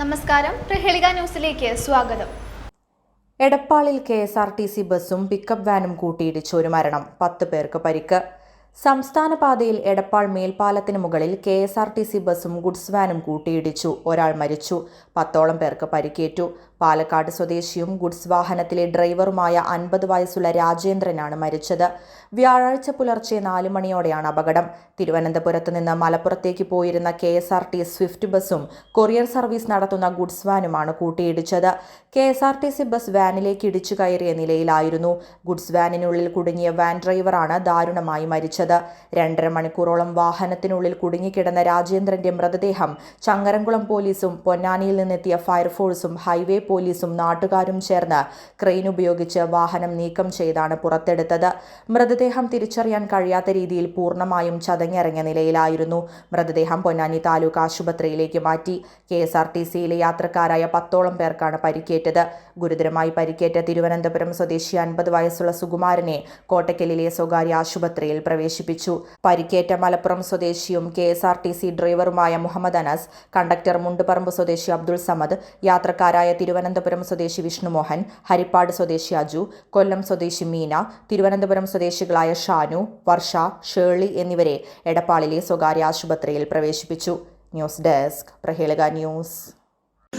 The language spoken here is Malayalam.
നമസ്കാരം. പ്രഹേളിക ന്യൂസിലേക്ക് സ്വാഗതം. എടപ്പാളിൽ K S R T C ബസ്സും പിക്കപ്പ് വാനും കൂട്ടിയിടിച്ച് ഒരു മരണം. പത്ത് പേർക്ക് പരിക്ക്. സംസ്ഥാന പാതയിൽ എടപ്പാൾ മേൽപ്പാലത്തിന് മുകളിൽ K S R T C ബസ്സും ഗുഡ്സ് വാനും കൂട്ടിയിടിച്ചു. ഒരാൾ മരിച്ചു. പത്തോളം പേർക്ക് പരിക്കേറ്റു. പാലക്കാട് സ്വദേശിയും ഗുഡ്സ് വാഹനത്തിലെ ഡ്രൈവറുമായ അൻപത് വയസ്സുള്ള രാജേന്ദ്രനാണ് മരിച്ചത്. വ്യാഴാഴ്ച പുലർച്ചെ നാല് മണിയോടെയാണ് അപകടം. തിരുവനന്തപുരത്ത് നിന്ന് മലപ്പുറത്തേക്ക് പോയിരുന്ന K S R T swift ബസ്സും കൊറിയർ സർവീസ് നടത്തുന്ന ഗുഡ്സ് വാനുമാണ് കൂട്ടിയിടിച്ചത്. K S R T C bus വാനിലേക്ക് ഇടിച്ചു കയറിയ നിലയിലായിരുന്നു. ഗുഡ്സ് വാനിനുള്ളിൽ കുടുങ്ങിയ വാൻ ഡ്രൈവറാണ് ദാരുണമായി മരിച്ചത്. രണ്ടര മണിക്കൂറോളം വാഹനത്തിനുള്ളിൽ കുടുങ്ങിക്കിടന്ന രാജേന്ദ്രന്റെ മൃതദേഹം ചങ്ങരംകുളം പോലീസും പൊന്നാനിയിൽ നിന്നെത്തിയ ഫയർഫോഴ്സും ഹൈവേ പോലീസും നാട്ടുകാരും ചേർന്ന് ക്രെയിൻ ഉപയോഗിച്ച് വാഹനം നീക്കം ചെയ്താണ് പുറത്തെടുത്തത്. മൃതദേഹം തിരിച്ചറിയാൻ കഴിയാത്ത രീതിയിൽ പൂർണമായും ചതഞ്ഞിറങ്ങിയ നിലയിലായിരുന്നു. മൃതദേഹം പൊന്നാനി താലൂക്ക് ആശുപത്രിയിലേക്ക് മാറ്റി. കെ എസ് ആർ ടി സിയിലെ യാത്രക്കാരായ പത്തോളം പേർക്കാണ് പരിക്കേറ്റത്. ഗുരുതരമായി പരിക്കേറ്റ തിരുവനന്തപുരം സ്വദേശി അൻപത് വയസ്സുള്ള സുകുമാരനെ കോട്ടക്കലിലെ സ്വകാര്യ ആശുപത്രിയിൽ പ്രവേശിപ്പിച്ചു. പരിക്കേറ്റ മലപ്പുറം സ്വദേശിയും K S R T C ഡ്രൈവറുമായ Muhammad Anas conductor Mundupparamba സ്വദേശി അബ്ദുൾ സമദ് യാത്രക്കാരായ തിരുവനന്തപുരം സ്വദേശി വിഷ്ണുമോഹൻ ഹരിപ്പാട് സ്വദേശി അജു കൊല്ലം സ്വദേശി മീന തിരുവനന്തപുരം സ്വദേശികളായ ഷാനു വർഷ ഷേർലി എന്നിവരെ എടപ്പാളിലെ സ്വകാര്യ ആശുപത്രിയിൽ പ്രവേശിപ്പിച്ചു. News desk Prahelika news.